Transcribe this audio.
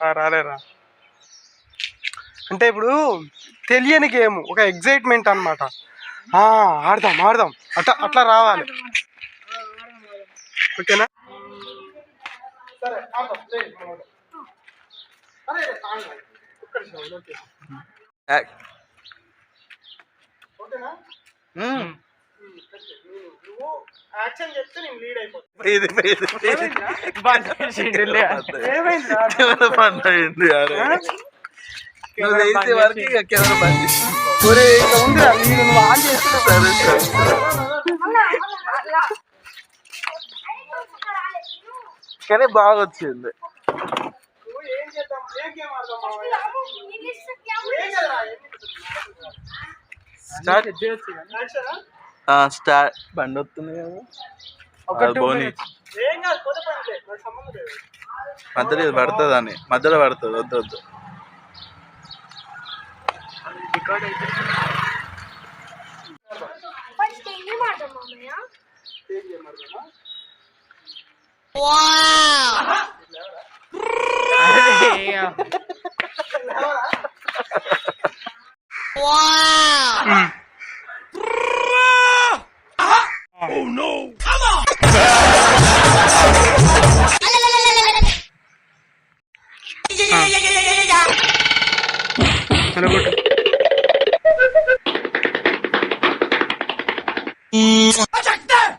ఆ, రాలేరా అంటే ఇప్పుడు తెలియని గేమ్ ఒక ఎగ్జైట్మెంట్ అనమాట ఆడదాం ఆడదాం. అట్లా అట్లా రావాలి. ఓకేనా? సరే ఆడదాం నువ్వు- యాక్షన్ చెప్తే నేను లీడ్ అయిపోతాను నువ్వు వరకు ఇక కెమెరా బంద్ కానీ బాగా వచ్చింది. స్టార్ట్ స్టార్ట్ బండి వస్తుంది కదా. బోని. మధ్యలో ఇది పడుతుంది అని మధ్యలో పడుతుంది వద్దు వద్దు. First Oh no! Come on! Hello, good. Mm.